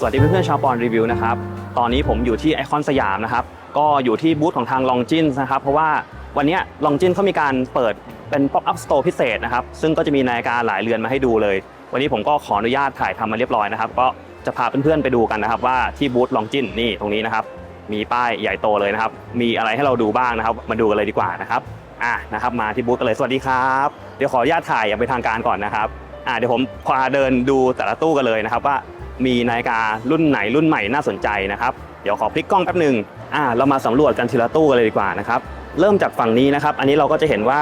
สวัสดีเพื่อนๆชาวปอนรีวิวนะครับ ตอนนี้ผมอยู่ที่ไอคอนสยามนะครับ ก็อยู่ที่บูธของทางลองจินนะครับ เพราะว่าวันนี้ลองจินเขามีการเปิดเป็น Pop Up Store พิเศษนะครับ ซึ่งก็จะมีนาฬิกาหลายเรือนมาให้ดูเลย วันนี้ผมก็ขออนุญาตถ่ายทำมาเรียบร้อยนะครับ ก็จะพาเพื่อนๆไปดูกันนะครับ ว่าที่บูธลองจินนี่ตรงนี้นะครับ มีป้ายใหญ่โตเลยนะครับ มีอะไรให้เราดูบ้างนะครับ มาดูกันเลยดีกว่านะครับ อะนะครับ มาที่บูธกันเลย สวัสดีครับ เดี๋ยวขออนุญาตถ่ายอย่างเป็นทางการก่อนนะครับ อะเดี๋ยวผมพาเดินดูแต่ละตู้กันเลยนะครับว่า มีนาฬิการุ่นไหนรุ่นใหม่น่าสนใจนะครับ เดี๋ยวขอพลิกกล้องแป๊บหนึ่งอะเรามาสำรวจกันทีละตู้กันเลยดีกว่านะครับ เริ่มจากฝั่งนี้นะครับ อันนี้เราก็จะเห็นว่า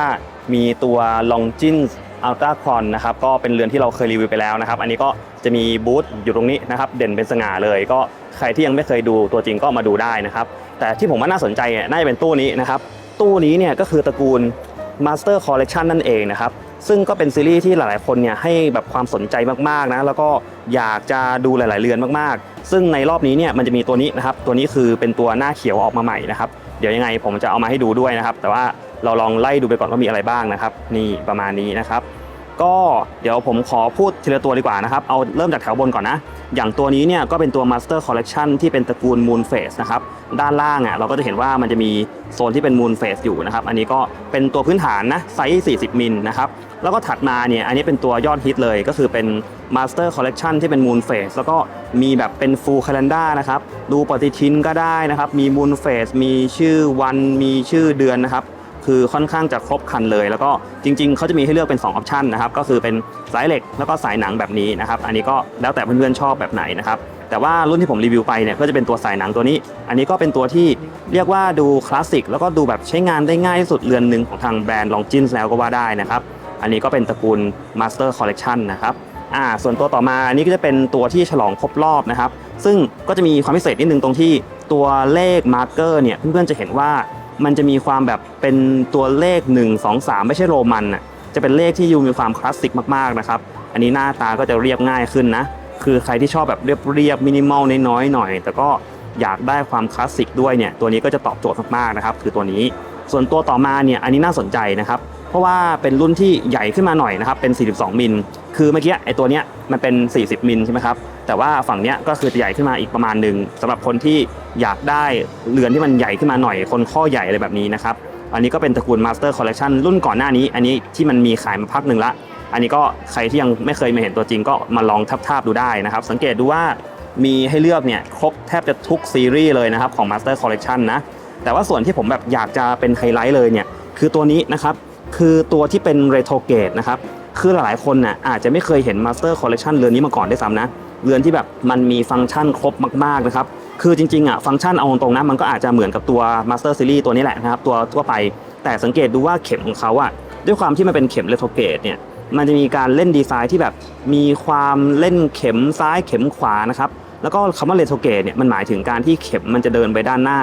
มีตัว Longines Ultracon นะครับ ก็เป็นเรือนที่เราเคยรีวิวไปแล้วนะครับ อันนี้ก็จะมีบูธอยู่ตรงนี้นะครับ เด่นเป็นสง่าเลย ก็ใครที่ยังไม่เคยดูตัวจริงก็มาดูได้นะครับ แต่ที่ผมว่าน่าสนใจเนี่ยน่าจะเป็นตู้นี้นะครับ ตู้นี้เนี่ยก็คือตระกูล Master Collection นั่นเองนะครับ ซึ่งก็เป็นซีรีส์ที่หลายๆ คนเนี่ยให้แบบความสนใจมากๆนะแล้วก็อยากจะดูหลาย ๆ เรือนมากๆ ซึ่งในรอบนี้เนี่ยมันจะมีตัวนี้นะครับตัวนี้คือเป็นตัวหน้าเขียวออกมาใหม่นะครับเดี๋ยวยังไงผมจะเอามาให้ดูด้วยนะครับ แต่ว่าเราลองไล่ดูไปก่อนว่ามีอะไรบ้างนะครับ นี่ประมาณนี้นะครับ ก็เดี๋ยวผมขอพูดทีละตัวดีกว่านะครับ เอาเริ่มจากแถวบนก่อนนะ อย่างตัวนี้เนี่ยก็เป็นตัว Master Collection ที่เป็นตระกูล Moon Phase นะครับ ด้านล่างอะเราก็จะเห็นว่ามันจะมีโซนที่เป็น Moon Phase อยู่นะครับ อันนี้ก็เป็นตัวพื้นฐานนะไซส์ 40 มิลนะครับ แล้วก็ถัดมาเนี่ยอันนี้เป็นตัวยอดฮิตเลยก็คือเป็น Master Collection ที่เป็น Moon Phase แล้วก็มีแบบเป็น Full Calendar นะครับ ดูปฏิทินก็ได้นะครับ มี Moon Phase มีชื่อวัน มีชื่อเดือนนะครับ คือค่อนข้างจะครบคันเลย แล้วก็จริง ๆเขาจะมีให้เลือกเป็น2ออปชันนะครับก็คือเป็นสายเหล็กแล้วก็สายหนังแบบนี้นะครับอันนี้ก็แล้วแต่เพื่อนๆชอบแบบไหนนะครับแต่ว่ารุ่นที่ผมรีวิวไปเนี่ยก็จะเป็นตัวสายหนังตัวนี้ อันนี้ก็เป็นตัวที่เรียกว่าดูคลาสสิกแล้วก็ดูแบบใช้งานได้ง่ายที่สุดเรือนหนึ่งของทางแบรนด์ลองจินแล้วก็ว่าได้นะครับอันนี้ก็เป็นตระกูล Master Collection นะครับอ่าส่วนตัวต่อมาอันนี้ก็จะเป็นตัวที่ฉลองครบรอบนะครับ ซึ่งก็จะมีความพิเศษนิดนึงตรงที่ตัวเลขมาร์กเกอร์เนี่ยเพื่อนๆจะเห็นว่า มันจะมีความแบบเป็นตัวเลข 1 2 3 ไม่ใช่โรมันอะจะเป็นเลขที่ยูมีความคลาสสิกมากๆนะครับ อันนี้หน้าตาก็จะเรียบง่ายขึ้นนะ คือใครที่ชอบแบบเรียบๆมินิมอลน้อยๆหน่อย แต่ก็อยากได้ความคลาสสิกด้วยเนี่ยตัวนี้ก็จะตอบโจทย์มากๆนะครับ คือตัวนี้ ส่วนตัวต่อมาเนี่ยอันนี้น่าสนใจนะครับ เพราะว่าเป็นรุ่นที่ใหญ่ขึ้นมาหน่อยนะครับเป็น 42 มิล คือเมื่อกี้ไอ้ตัวเนี้ยมันเป็น 40 มิลใช่ไหมครับ แต่ว่าฝั่งเนี้ยก็คือจะใหญ่ขึ้นมาอีกประมาณหนึ่งสำหรับคนที่อยากได้เรือนที่มันใหญ่ขึ้นมาหน่อย คนข้อใหญ่อะไรแบบนี้นะครับอันนี้ก็เป็นตระกูล Master Collection รุ่นก่อนหน้านี้ อันนี้ที่มันมีขายมาพักหนึ่งละ อันนี้ก็ใครที่ยังไม่เคยมาเห็นตัวจริงก็มาลองทับๆดูได้นะครับ สังเกตดูว่ามีให้เลือกเนี่ยครบแทบจะทุกซีรีส์เลยนะครับของ Master Collection นะ แต่ว่าส่วนที่ผมแบบอยากจะเป็นไฮไลท์เลยเนี่ยคือตัวนี้นะครับ คือตัวที่เป็น Retro Gate นะครับ คือหลายๆคนน่ะอาจจะไม่เคยเห็น Master Collection เรือนนี้มาก่อนได้วยซ้ำนะ เรือนที่แบบมันมีฟังก์ชันครบมากๆนะครับคือจริงๆอะฟังก์ชันเอาตรงๆนะมันก็อาจจะเหมือนกับตัว Master Series ตัวนี้แหละนะครับตัวทั่วไปแต่สังเกตดูว่าเข็มของเขาอะด้วยความที่มันเป็นเข็ม Retro Gate เนี่ยมันจะมีการเล่นดีไซน์ที่แบบมีความเล่นเข็มซ้ายเข็มขวานะครับแล้วก็คำว่าเรโทรเกตเนี่ยมันหมายถึงการที่เข็มมันจะเดินไปด้านหน้า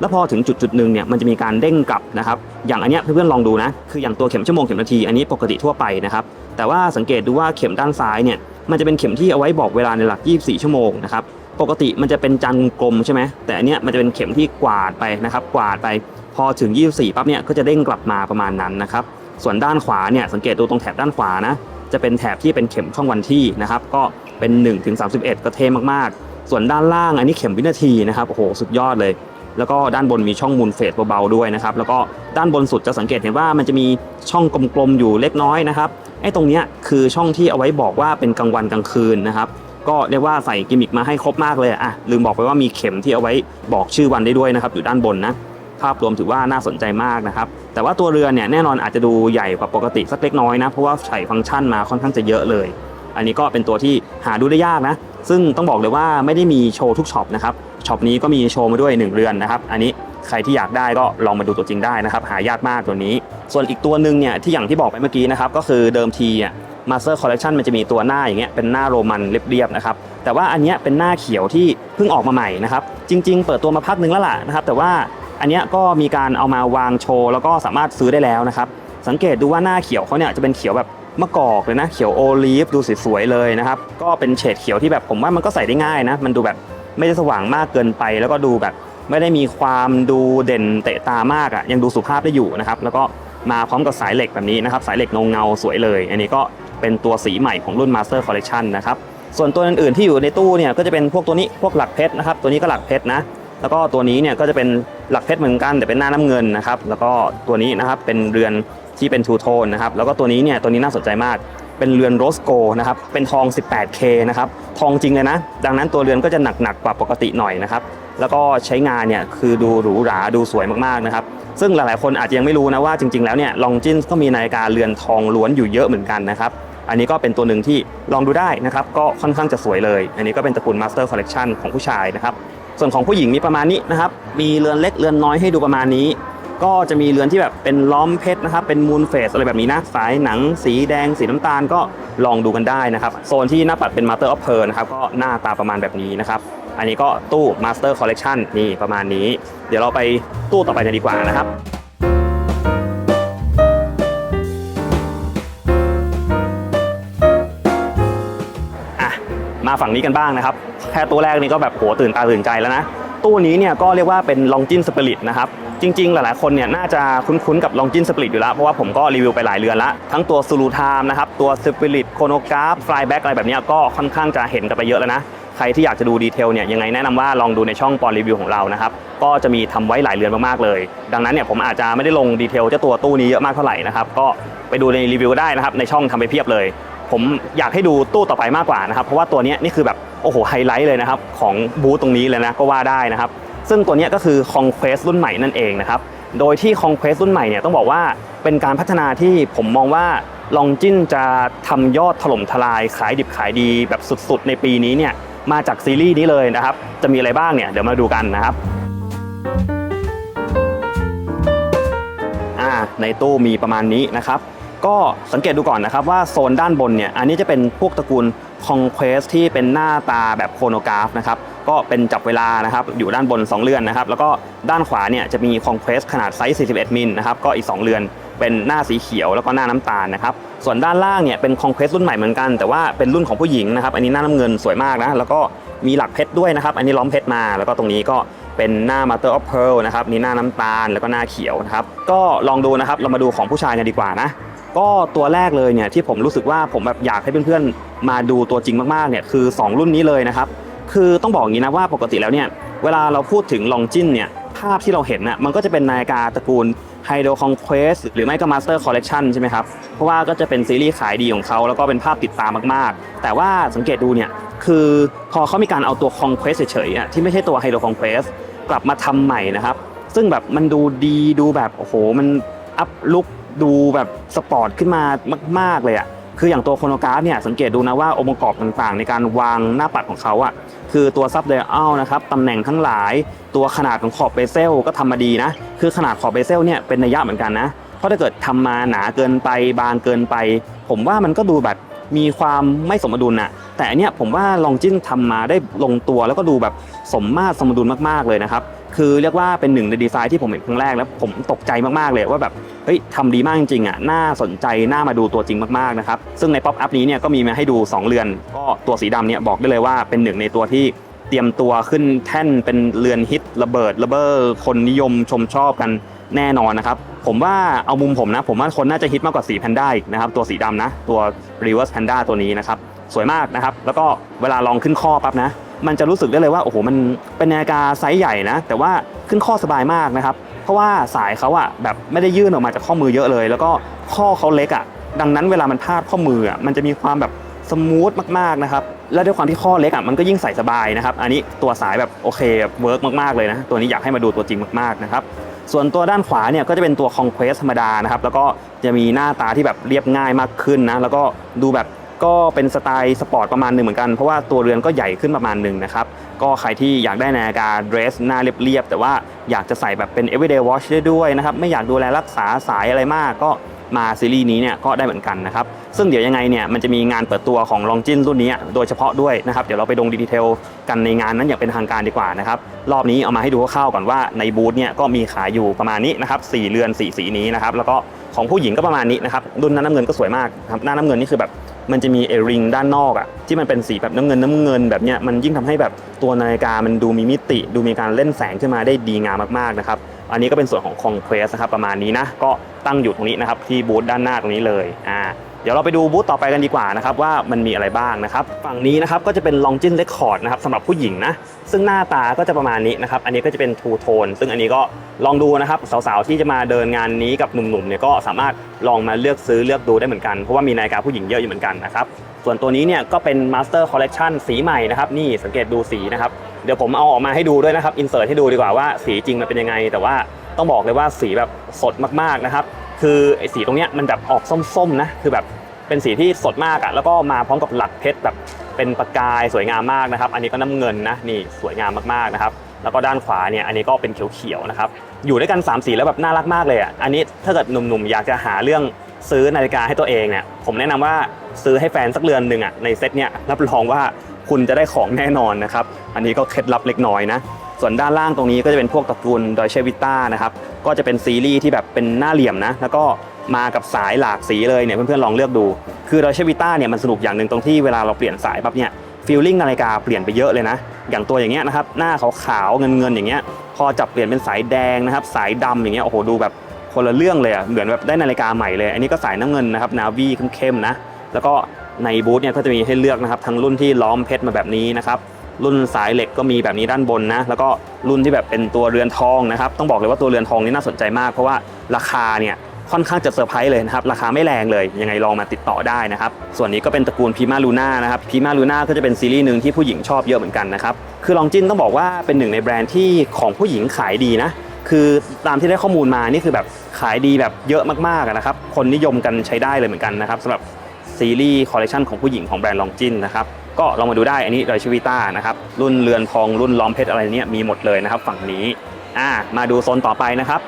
แล้วพอถึงจุดจุดหนึ่งเนี่ยมันจะมีการเด้งกลับนะครับอย่างอันเนี้ยเพื่อนๆลองดูนะคืออย่างตัวเข็มชั่วโมงเข็มนาทีอันนี้ปกติทั่วไปนะครับแต่ว่าสังเกตดูว่าเข็มด้านซ้ายเนี่ย มันจะเป็นเข็มที่เอาไว้บอกเวลาในหลัก 24 ชั่วโมงนะครับ ปกติมันจะเป็นจันทร์กลมใช่ไหมแต่อันเนี้ยมันจะเป็นเข็มที่กวาดไปนะครับ กวาดไป พอถึง 24 ปั๊บเนี่ยก็จะเด้งกลับมาประมาณนั้นนะครับ ส่วนด้านขวาเนี่ยสังเกตดูตรงแถบด้านขวานะ จะเป็นแถบที่เป็นเข็มช่องวันที่นะครับ ก็เป็น1ถึง31 ก็เท่มากๆ ส่วนด้านล่างอันนี้เข็มวินาทีนะครับ โอ้โห สุดยอดเลย แล้วก็ด้านบนมีช่องมูลเฟสเบาๆด้วยนะครับแล้วก็ด้านบนสุดจะสังเกตเห็นว่ามันจะมีช่องกลมๆอยู่เล็กน้อยนะครับไอ้ตรงเนี้ยคือช่องที่เอาไว้บอกว่าเป็นกลางวันกลางคืนนะครับก็เรียกว่าใส่กิมมิกมาให้ครบมากเลยอะลืมบอกไปว่ามีเข็มที่เอาไว้บอกชื่อวันได้ด้วยนะครับอยู่ด้านบนนะภาพรวมถือว่าน่าสนใจมากนะครับแต่ว่าตัวเรือเนี่ยแน่นอนอาจจะดูใหญ่กว่าปกติสักเล็กน้อยนะเพราะว่าใส่ฟังก์ชันมาค่อนข้างจะเยอะเลย อันนี้ก็เป็นตัวที่หาดูได้ยากนะ ซึ่งต้องบอกเลยว่าไม่ได้มีโชว์ทุกช็อปนะครับช็อปนี้ก็มีโชว์มาด้วย 1 เรือนนะครับ อันนี้ใครที่อยากได้ก็ลองมาดูตัวจริงได้นะครับ หายากมากตัวนี้ ส่วนอีกตัวหนึ่งเนี่ยที่อย่างที่บอกไปเมื่อกี้นะครับก็คือเดิมทีอะ Master Collection มันจะมีตัวหน้าอย่างเงี้ยเป็นหน้าโรมันเรียบๆนะครับแต่ว่าอันเนี้ยเป็นหน้าเขียวที่เพิ่งออกมาใหม่นะครับจริง ๆ เปิดตัวมาพักหนึ่งแล้วล่ะนะครับแต่ว่าอันเนี้ยก็มีการเอามาวางโชว์แล้วก็สามารถซื้อได้แล้วนะครับสังเกตดูว่าหน้าเขียวเขาเนี่ยจะเป็นเขียวแบบ มะกอกเลยนะ เขียวโอลีฟดูสวยๆเลยนะครับ ก็เป็นเฉดเขียวที่แบบผมว่ามันก็ใส่ได้ง่ายนะ มันดูแบบไม่ได้สว่างมากเกินไป แล้วก็ดูแบบไม่ได้มีความดูเด่นเตะตามากอะ่ะยังดูสุภาพได้อยู่นะครับ แล้วก็มาพร้อมกับสายเหล็กแบบนี้นะครับ สายเหล็กเงาเงาสวยเลย อันนี้ก็เป็นตัวสีใหม่ของรุ่น Master Collection นะครับ ส่วนตัวอื่นๆที่อยู่ในตู้เนี่ยก็จะเป็นพวกตัวนี้พวกหลักเพชรนะครับ ตัวนี้ก็หลักเพชรนะ แล้วก็ตัวนี้เนี่ยก็จะเป็นหลักเพชรเหมือนกันแต่เป็นหน้าน้ำเงินนะครับ แล้วก็ตัวนี้นะครับเป็นเรือน ที่เป็นทูโทนนะครับแล้วก็ตัวนี้เนี่ยตัวนี้น่าสนใจมากเป็นเรือนโรสโกนะครับเป็นทอง 18K นะครับทองจริงเลยนะ ดังนั้นตัวเรือนก็จะหนักๆกว่าปกติหน่อยนะครับแล้วก็ใช้งานเนี่ยคือดูหรูหราดูสวยมากๆนะครับซึ่งหลายๆคนอาจจะยังไม่รู้นะว่าจริงๆแล้วเนี่ยลองจินก็มีนาฬิกาเรือนทองล้วนอยู่เยอะเหมือนกันนะครับอันนี้ก็เป็นตัวหนึ่งที่ลองดูได้นะครับก็ค่อนข้างจะสวยเลย อันนี้ก็เป็นตระกูล Master Collection ของผู้ชายนะครับส่วนของผู้หญิงมีประมาณนี้นะครับมีเรือนเล็กเรือนน้อยให้ดูประมาณนี้ ก็จะมีเรือนที่แบบเป็นล้อมเพชรนะครับ เป็นมูลเฟสอะไรแบบนี้นะ สายหนังสีแดง สีน้ำตาลก็ลองดูกันได้นะครับ โซนที่หน้าปัดเป็น Master of Pearl นะครับ ก็หน้าตาประมาณแบบนี้นะครับ อันนี้ก็ตู้ Master Collection นี่ประมาณนี้ เดี๋ยวเราไปตู้ต่อไปกันดีกว่านะครับอะมาฝั่งนี้กันบ้างนะครับ แค่ตัวแรกนี่ก็แบบโหตื่นตาตื่นใจแล้วนะ ตู้นี้เนี่ยก็เรียกว่าเป็นลองจินสปิริตนะครับ จริง ๆ หลายๆคนเนี่ยน่าจะคุ้นๆกับลองจินสปิริตอยู่แล้ว เพราะว่าผมก็รีวิวไปหลายเรือนละทั้งตัวซูลูไทม์นะครับ ตัวสปิริตโคโนกราฟฟลายแบ็กอะไรแบบนี้ก็ค่อนข้างจะเห็นกันไปเยอะแล้วนะ ใครที่อยากจะดูดีเทลเนี่ยยังไงแนะนำว่าลองดูในช่องปอนรีวิวของเรานะครับ ก็จะมีทำไว้หลายเรือนมากๆเลย ดังนั้นเนี่ยผมอาจจะไม่ได้ลงดีเทลเจ้าตัวตู้นี้เยอะมากเท่าไหร่นะครับก็ไปดูในรีวิวได้นะครับในช่องทำไปเพียบเลย ผมอยากให้ดูตู้ต่อไปมากกว่านะครับเพราะว่าตัวนี้นี่คือแบบโอ้โหไฮไลท์เลยนะครับของบูธตรงนี้เลยนะก็ว่าได้นะครับ ซึ่งตัวนี้ก็คือ Conquest รุ่นใหม่นั่นเองนะครับ โดยที่ Conquest รุ่นใหม่เนี่ยต้องบอกว่าเป็นการพัฒนาที่ผมมองว่าลองจินจะทำยอดถล่มทลายขายดิบขายดีแบบสุดๆ ในปีนี้เนี่ยมาจากซีรีส์นี้เลยนะครับ จะมีอะไรบ้างเนี่ยเดี๋ยวมาดูกันนะครับอ่าในตู้มีประมาณนี้นะครับ ก็สังเกตดูก่อนนะครับว่าโซนด้านบนเนี่ยอันนี้จะเป็นพวกตระกูล Conquest ที่เป็นหน้าตาแบบโคโนกราฟนะครับก็เป็นจับเวลานะครับอยู่ด้านบน 2 เรือนนะครับแล้วก็ด้านขวาเนี่ยจะมี Conquest ขนาดไซส์ 41 มิลนะครับก็อีก 2 เรือนเป็นหน้าสีเขียวแล้วก็หน้าน้ำตาลนะครับส่วนด้านล่างเนี่ยเป็น Conquest รุ่นใหม่เหมือนกัน แต่ว่าเป็นรุ่นของผู้หญิงนะครับอันนี้หน้าน้ำเงินสวยมากนะแล้วก็มีหลักเพชรด้วยนะครับอันนี้ล้อมเพชรมา แล้วก็ตรงนี้ก็เป็นหน้า Mother of Pearl นะครับนี่หน้าน้ำตาลแล้วก็หน้าเขียวนะครับก็ลองดูนะครับเรามาดูของผู้ชายกันดีกว่านะ ก็ตัวแรกเลยเนี่ยที่ผมรู้สึกว่าผมแบบอยากให้เพื่อนๆมาดูตัวจริงมากๆเนี่ยคือ 2 รุ่นนี้เลยนะครับ คือต้องบอกอย่างนี้นะว่าปกติแล้วเนี่ยเวลาเราพูดถึงลองจินเนี่ยภาพที่เราเห็นน่ะมันก็จะเป็นนาฬิกาตระกูล Hydro Conquest หรือไม่ก็ Master Collection ใช่ไหมครับ เพราะว่าก็จะเป็นซีรีส์ขายดีของเขา แล้วก็เป็นภาพติดตามมากๆ แต่ว่าสังเกตดูเนี่ย คือพอเขามีการเอาตัว Conquest เฉยๆที่ไม่ใช่ตัว Hydro Conquest กลับมาทำใหม่นะครับ ซึ่งแบบมันดูดีดูแบบ โอ้โห มันอัพลุก ดูแบบสปอร์ตขึ้นมามาก ๆเลยอะคืออย่างตัวโคโนกราฟเนี่ยสังเกตดูนะว่าองค์ประกอบต่างๆ ในการวางหน้าปัดของเขาอะคือตัวซับเดอัลนะครับตำแหน่งทั้งหลาย ตัวขนาดของขอบเบเซลก็ทำมาดีนะ คือขนาดขอบเบเซลเนี่ยเป็นนัยยะเหมือนกันนะ เพราะถ้าเกิดทำมาหนาเกินไปบางเกินไป ผมว่ามันก็ดูแบบมีความไม่สมดุลน่ะแต่อันเนี้ยผมว่าลองจิ้นทำมาได้ลงตัวแล้วก็ดูแบบสมมาตรสมดุลมากๆเลยนะครับ คือเรียกว่าเป็นหนึ่งในดีไซน์ที่ผมเห็นครั้งแรกแล้วผมตกใจมากๆเลยว่าแบบเฮ้ยทำดีมากจริงๆอะน่าสนใจน่ามาดูตัวจริงมากๆนะครับซึ่งในป๊อปอัพนี้เนี่ยก็มีมาให้ดู 2 เรือน ก็ตัวสีดำเนี่ยบอกได้เลยว่าเป็นหนึ่งในตัวที่เตรียมตัวขึ้นแท่นเป็นเรือนฮิตระเบิดระเบ้อคนนิยมชมชอบกันแน่นอนนะครับ ผมว่าเอามุมผมนะ ผมว่าคนน่าจะฮิตมากกว่าสีแพนด้าอีกนะครับ ตัวสีดำนะ ตัว reverse panda ตัวนี้นะครับ สวยมากนะครับ แล้วก็เวลาลองขึ้นข้อปั๊บนะ มันจะรู้สึกได้เลยว่าโอ้โหมันเป็นนาฬิกาไซส์ใหญ่นะ แต่ว่าขึ้นข้อสบายมากนะครับ เพราะว่าสายเขาอะแบบไม่ได้ยื่นออกมาจากข้อมือเยอะเลย แล้วก็ข้อเขาเล็กอะดังนั้นเวลามันพาดข้อมืออะมันจะมีความแบบสมูทมากๆนะครับ และด้วยความที่ข้อเล็กอะมันก็ยิ่งใส่สบายนะครับ อันนี้ตัวสายแบบโอเคเวิร์กมากๆเลยนะ ตัวนี้อยากให้มาดูตัวจริงมากๆนะครับ ส่วนตัวด้านขวาเนี่ยก็จะเป็นตัว Conquest ธรรมดานะครับ แล้วก็จะมีหน้าตาที่แบบเรียบง่ายมากขึ้นนะ แล้วก็ดูแบบ ก็เป็นสไตล์สปอร์ตประมาณหนึ่งเหมือนกัน เพราะว่าตัวเรือนก็ใหญ่ขึ้นประมาณหนึ่งนะครับ ก็ใครที่อยากได้นาฬิกาเดรสหน้าเรียบๆ แต่ว่าอยากจะใส่แบบเป็น everyday watch ได้ด้วยนะครับ ไม่อยากดูแลรักษาสายอะไรมากก็มาซีรีส์นี้เนี่ยก็ได้เหมือนกันนะครับ ซึ่งเดี๋ยวยังไงเนี่ยมันจะมีงานเปิดตัวของลองจินรุ่นนี้โดยเฉพาะด้วยนะครับ เดี๋ยวเราไปลงดีเทลกันในงานนั้นอย่างเป็นทางการดีกว่านะครับ รอบนี้เอามาให้ดูคร่าวๆก่อนว่าในบูธเนี่ยก็มีขายอยู่ประมาณนี้นะครับสี่เรือนสีสีนี้นะครับ แล้วก็ของผู้หญิงก็ประมาณนี้นะครับ รุ่นหน้าน้ำเงินก็สวยมากครับหน้าน้ำเงินนี่คือแบบ มันจะมีเอริงด้านนอกอะที่มันเป็นสีแบบน้ำเงินน้ำเงินแบบเนี้ยมันยิ่งทำให้แบบตัวนาฬิกามันดูมีมิติ ดูมีการเล่นแสงขึ้นมาได้ดีงามมากๆนะครับอันนี้ก็เป็นส่วนของคองเพรสนะครับประมาณนี้นะก็ตั้งอยู่ตรงนี้นะครับที่บูธด้านหน้าตรงนี้เลยอ่า เดี๋ยวเราไปดูบูธต่อไปกันดีกว่านะครับว่ามันมีอะไรบ้างนะครับฝั่งนี้นะครับก็จะเป็น Longines Record นะครับสำหรับผู้หญิงนะซึ่งหน้าตาก็จะประมาณนี้นะครับอันนี้ก็จะเป็น Two Tone ซึ่งอันนี้ก็ลองดูนะครับสาวๆที่จะมาเดินงานนี้กับหนุ่มๆเนี่ยก็สามารถลองมาเลือกซื้อเลือกดูได้เหมือนกันเพราะว่ามีนาฬิกาผู้หญิงเยอะอยู่เหมือนกันนะครับส่วนตัวนี้เนี่ยก็เป็น Master Collection สีใหม่นะครับนี่สังเกตดูสีนะครับเดี๋ยวผมเอาออกมาให้ดูด้วยนะครับอินเสิร์ตให้ดูดีกว่าว่าสีจริงมันเป็นยังไง แต่ว่าต้องบอกเลยว่าสีแบบสดมากๆนะครับ คือไอ้สีตรงเนี้ยมันแบบออกส้มๆนะคือแบบเป็นสีที่สดมากอะแล้วก็มาพร้อมกับหลักเพชรแบบเป็นประกายสวยงามมากนะครับ อันนี้ก็น้ำเงินนะนี่สวยงามมากๆนะครับ แล้วก็ด้านขวาเนี่ยอันนี้ก็เป็นเขียวๆนะครับอยู่ด้วยกัน 3 สีแล้วแบบน่ารักมากเลยอะอันนี้ถ้าเกิดหนุ่มๆอยากจะหาเรื่องซื้อนาฬิกาให้ตัวเองเนี่ยผมแนะนำว่าซื้อให้แฟนสักเรือนหนึ่งอะในเซ็ตเนี่ยรับรองว่าคุณจะได้ของแน่นอนนะครับ อันนี้ก็เคล็ดลับเล็กน้อยนะ ส่วนด้านล่างตรงนี้ก็จะเป็นพวกตระกูลดอยเชวิต้านะครับ ก็จะเป็นซีรีส์ที่แบบเป็นหน้าเหลี่ยมนะ แล้วก็มากับสายหลากสีเลยเนี่ยเพื่อนๆลองเลือกดู คือดอยเชวิต้าเนี่ยมันสนุกอย่างหนึ่งตรงที่เวลาเราเปลี่ยนสายปั๊บเนี่ยฟีลลิ่งนาฬิกาเปลี่ยนไปเยอะเลยนะ อย่างตัวอย่างเงี้ยนะครับ หน้าขาวๆเงินๆอย่างเงี้ย พอจับเปลี่ยนเป็นสายแดงนะครับ สายดำอย่างเงี้ย โอ้โห ดูแบบคนละเรื่องเลยอะเหมือนแบบได้นาฬิกาใหม่เลย อันนี้ก็สายน้ำเงินนะครับ นาวีเข้มๆนะ แล้วก็ในบูธเนี่ยก็จะมีให้เลือกนะครับ ทั้งรุ่นที่ล้อมเพชรมาแบบนี้นะครับ รุ่นสายเหล็กก็มีแบบนี้ด้านบนนะ แล้วก็รุ่นที่แบบเป็นตัวเรือนทองนะครับ ต้องบอกเลยว่าตัวเรือนทองนี่น่าสนใจมาก เพราะว่าราคาเนี่ยค่อนข้างจะเซอร์ไพรส์เลยนะครับ ราคาไม่แรงเลย ยังไงลองมาติดต่อได้นะครับ ส่วนนี้ก็เป็นตระกูลพีมาลูน่านะครับพีมาลูน่าก็จะเป็นซีรีส์หนึ่งที่ผู้หญิงชอบเยอะเหมือนกันนะครับ คือลองจินต้องบอกว่าเป็นหนึ่งในแบรนด์ที่ของผู้หญิงขายดีนะ คือตามที่ได้ข้อมูลมานี่คือแบบขายดีแบบเยอะมากๆนะครับ คนนิยมกันใช้ได้เลยเหมือนกันนะครับสำหรับซีรีส์คอลเลคชันของผู้หญิงของแบรนด์ลองจินนะครับ ก็ลองมาดูได้อันนี้ดอยชวิต้านะครับรุ่นเรือนทองรุ่นล้อมเพชรอะไรเนี่ยมีหมดเลยนะครับ ฝั่งนี้อ่ามาดูโซนต่อไปนะครับ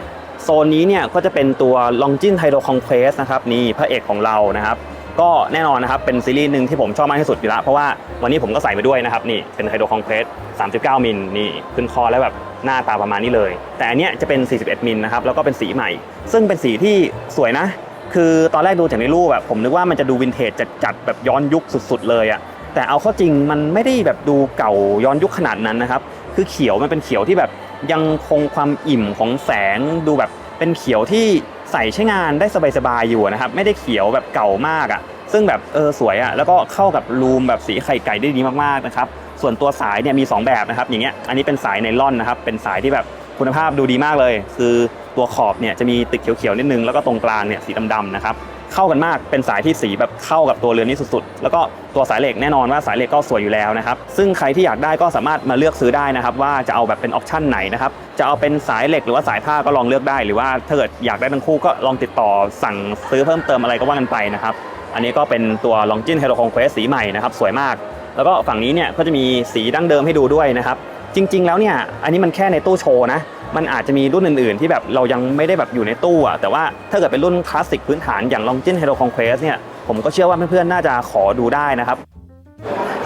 โซนนี้เนี่ยก็จะเป็นตัวลองจินไฮโดรคองเพรสนะครับนี่พระเอกของเรานะครับก็แน่นอนนะครับเป็นซีรีส์หนึ่งที่ผมชอบมากที่สุดอยู่แล้วเพราะว่าวันนี้ผมก็ใส่มาด้วยนะครับนี่เป็นไฮโดรคองเพรส39 มิลนี่ขึ้นคอแล้วแบบหน้าตาประมาณนี้เลย แต่อันเนี้ยจะเป็น 41 มิลนะครับแล้วก็เป็นสีใหม่ ซึ่งเป็นสีที่สวยนะ คือตอนแรกดูจากในรูปแบบผมนึกว่ามันจะดูวินเทจจัดๆแบบย้อนยุคสุดๆเลยอะ แต่เอาเข้าจริงมันไม่ได้แบบดูเก่าย้อนยุคขนาดนั้นนะครับ คือเขียวมันเป็นเขียวที่แบบยังคงความอิ่มของแสงดูแบบเป็นเขียวที่ใส่ใช้งานได้สบายๆอยู่นะครับ ไม่ได้เขียวแบบเก่ามากอะซึ่งแบบเออสวยอะแล้วก็เข้ากับรูมแบบสีไข่ไก่ได้ดีมากๆนะครับ ส่วนตัวสายเนี่ยมี 2 แบบนะครับ อย่างเงี้ยอันนี้เป็นสายไนล่อนนะครับ เป็นสายที่แบบคุณภาพดูดีมากเลย คือตัวขอบเนี่ยจะมีติดเขียวๆนิดนึงแล้วก็ตรงกลางเนี่ยสีดำๆนะครับ เข้ากันมากเป็นสายที่สีแบบเข้ากับตัวเรือนนี้สุดๆ แล้วก็ตัวสายเหล็กแน่นอนว่าสายเหล็กก็สวยอยู่แล้วนะครับซึ่งใครที่อยากได้ก็สามารถมาเลือกซื้อได้นะครับว่าจะเอาแบบเป็นออปชั่นไหนนะครับจะเอาเป็นสายเหล็กหรือว่าสายผ้าก็ลองเลือกได้ หรือว่าถ้าเกิดอยากได้ทั้งคู่ก็ลองติดต่อสั่งซื้อเพิ่มเติมอะไรก็ว่ากันไปนะครับอันนี้ก็เป็นตัว Longines Hero Conquest สีใหม่นะครับสวยมาก แล้วก็ฝั่งนี้เนี่ยก็จะมีสีดั้งเดิมให้ดูด้วยนะครับ จริง ๆ แล้วเนี่ยอันนี้มันแค่ในตู้โชว์นะมันอาจจะมีรุ่นอื่นๆ ที่แบบเรายังไม่ได้แบบอยู่ในตู้อะแต่ว่าถ้าเกิดเป็นรุ่นคลาสสิกพื้นฐานอย่าง Longines Hero Conquest เนี่ยผมก็เชื่อว่าเพื่อนๆ น่าจะขอดูได้นะครับ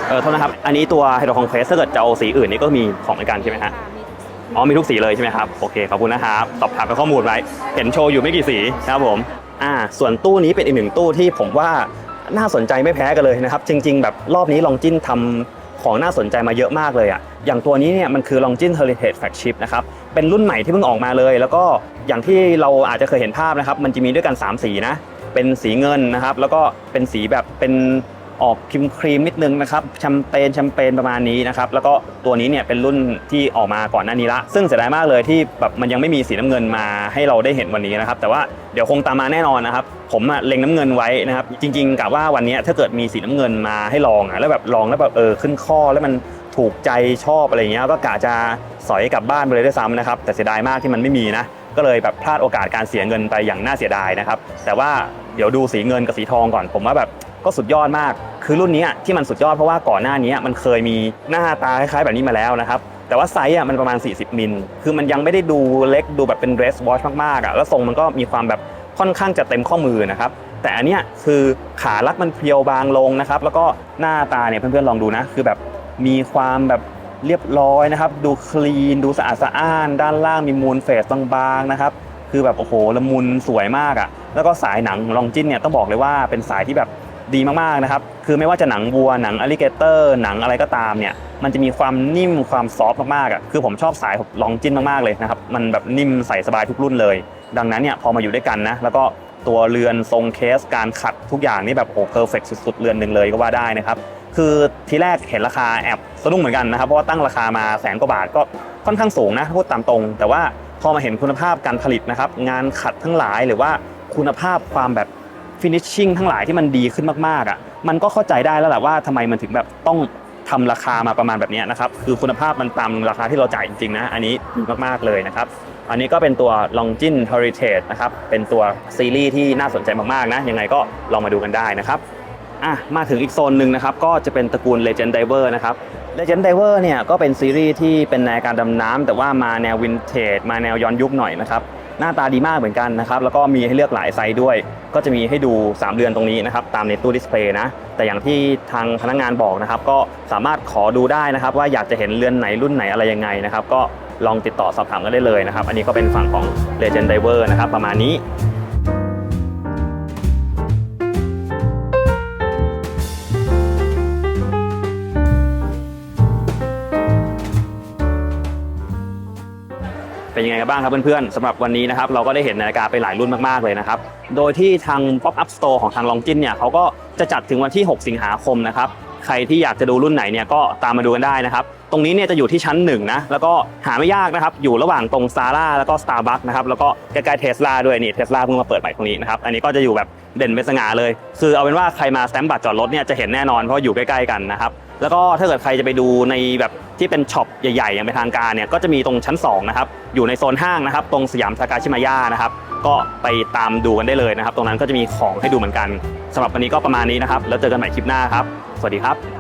เออโทษนะครับ อันนี้ตัว Hero Conquest ถ้าเกิดจะเอาสีอื่นนี่ก็มีของเหมือนกันใช่ไหมฮะอ๋อมีทุกสีเลยใช่ไหมครับโอเคขอบคุณนะครับสอบถามไปข้อมูลไว้ เห็นโชว์อยู่ไม่กี่สีครับผมอ่าส่วนตู้นี้เป็นอีกหนึ่งตู้ที่ผมว่าน่าสนใจไม่แพ้กันเลยนะครับ จริง ๆ แบบรอบนี้ลองจิ้นทำ ของน่าสนใจมาเยอะมากเลยอะอย่างตัวนี้เนี่ยมันคือ Longines Heritage Flagship นะครับ เป็นรุ่นใหม่ที่เพิ่งออกมาเลย แล้วก็อย่างที่เราอาจจะเคยเห็นภาพนะครับ มันจะมีด้วยกัน 3 สีนะ เป็นสีเงินนะครับ แล้วก็เป็นสีแบบเป็น ออกครีมครีมนิดนึงนะครับแชมเปญแชมเปญประมาณนี้นะครับแล้วก็ตัวนี้เนี่ยเป็นรุ่นที่ออกมาก่อนหน้านี้ละ ซึ่งเสียดายมากเลยที่แบบมันยังไม่มีสีน้ำเงินมาให้เราได้เห็นวันนี้นะครับแต่ว่าเดี๋ยวคงตามมาแน่นอนนะครับผมอะเล็งน้ำเงินไว้นะครับจริงๆกะว่าวันนี้ถ้าเกิดมีสีน้ำเงินมาให้ลองอะแล้วแบบลองแล้วแบบเออขึ้นข้อแล้วมันถูกใจชอบอะไรเงี้ยก็กะจะสอยกลับบ้านไปเลยด้วยซ้ำนะครับแต่เสียดายมากที่มันไม่มีนะก็เลยแบบพลาดโอกาสการเสียเงินไปอย่างน่าเสียดายนะครับแต่ว่าเดี๋ยวดูสีเงินกับสีทองก่อน ผมว่าแบบ ก็สุดยอดมาก คือรุ่นนี้ที่มันสุดยอดเพราะว่าก่อนหน้านี้มันเคยมีหน้าตาคล้ายๆแบบนี้มาแล้วนะครับแต่ว่าไซส์อะมันประมาณ 40 มิล คือมันยังไม่ได้ดูเล็กดูแบบเป็น dress watch มากๆอะ แล้วทรงมันก็มีความแบบค่อนข้างจะเต็มข้อมือนะครับ แต่อันเนี้ยคือขาลักมันเพรียวบางลงนะครับ แล้วก็หน้าตาเนี่ยเพื่อนๆลองดูนะ คือแบบมีความแบบเรียบร้อยนะครับ ดูคลีน ดูสะอาดสะอ้าน ด้านล่างมีมูลเฟสบางๆนะครับ คือแบบโอ้โหละมุนสวยมากอะ แล้วก็สายหนังของลองจินเนี่ยต้องบอกเลยว่าเป็นสายที่แบบ ดีมากๆนะครับ คือไม่ว่าจะหนังวัวหนังอลิเกเตอร์ หนังอะไรก็ตามเนี่ย มันจะมีความนิ่มความซอฟต์มากๆอะ คือผมชอบสายลองจินมากๆเลยนะครับ มันแบบนิ่มใส่สบายทุกรุ่นเลย ดังนั้นเนี่ยพอมาอยู่ด้วยกันนะ แล้วก็ตัวเรือนทรงเคสการขัดทุกอย่างนี่แบบโอ้เพอร์เฟกสุดๆ เรือนหนึ่งเลยก็ว่าได้นะครับ คือทีแรกเห็นราคาแอบสะดุ้งเหมือนกันนะครับ เพราะว่าตั้งราคามาแสนกว่าบาทก็ค่อนข้างสูงนะพูดตามตรง แต่ว่าพอมาเห็นคุณภาพการผลิตนะครับ งานขัดทั้งหลายหรือว่าคุณภาพความแบบ ฟินิชชิ่งทั้งหลายที่มันดีขึ้นมากๆอะมันก็เข้าใจได้แล้วแหละว่าทำไมมันถึงแบบต้องทำราคามาประมาณแบบนี้นะครับคือคุณภาพมันตามราคาที่เราจ่ายจริงๆนะอันนี้ดีมากๆเลยนะครับอันนี้ก็เป็นตัว Longin Heritage นะครับเป็นตัวซีรีส์ที่น่าสนใจมากๆนะยังไงก็ลองมาดูกันได้นะครับอะมาถึงอีกโซนหนึ่งนะครับก็จะเป็นตระกูล Legend Diver นะครับ Legend Diver เนี่ยก็เป็นซีรีส์ที่เป็นในการดำน้ำแต่ว่ามาแนววินเทจมาแนวย้อนยุคหน่อยนะครับ หน้าตาดีมากเหมือนกันนะครับ แล้วก็มีให้เลือกหลายไซส์ด้วย ก็จะมีให้ดู 3เรือนตรงนี้นะครับ ตามในตู้ดิสเพลย์นะ แต่อย่างที่ทางพนักงานบอกนะครับ ก็สามารถขอดูได้นะครับ ว่าอยากจะเห็นเรือนไหนรุ่นไหนอะไรยังไงนะครับ ก็ลองติดต่อสอบถามกันได้เลยนะครับ อันนี้ก็เป็นฝั่งของ Legend Diver นะครับ ประมาณนี้ กันบ้างครับเพื่อนๆสำหรับวันนี้นะครับเราก็ได้เห็นนาฬิกาไปหลายรุ่นมากๆเลยนะครับ โดยที่ทาง Pop Up Store ของทางลองจินเนี่ยเขาก็จะจัดถึงวันที่ 6 สิงหาคมนะครับใครที่อยากจะดูรุ่นไหนเนี่ยก็ตามมาดูกันได้นะครับ ตรงนี้เนี่ยจะอยู่ที่ชั้นหนึ่งนะแล้วก็หาไม่ยากนะครับ อยู่ระหว่างตรงซาร่าแล้วก็ Starbucks นะครับแล้วก็ใกล้ๆเทสลาด้วยนี่เทสลาเพิ่งมาเปิดใหม่ตรงนี้นะครับอันนี้ก็จะอยู่แบบเด่นเป็นสง่าเลย คือเอาเป็นว่าใครมาสแตมป์บัตรจอดรถเนี่ยจะเห็นแน่นอนเพราะอยู่ใกล้ๆกันนะครับ แล้วก็ถ้าเกิดใครจะไปดูในแบบที่เป็นช็อปใหญ่ๆ อย่างเป็นทางการเนี่ยก็จะมีตรงชั้น2นะครับอยู่ในโซนห้างนะครับตรงสยามสากาชิมายานะครับก็ไปตามดูกันได้เลยนะครับ ตรงนั้นก็จะมีของให้ดูเหมือนกันสำหรับวันนี้ก็ประมาณนี้นะครับ แล้วเจอกันใหม่คลิปหน้าครับ สวัสดีครับ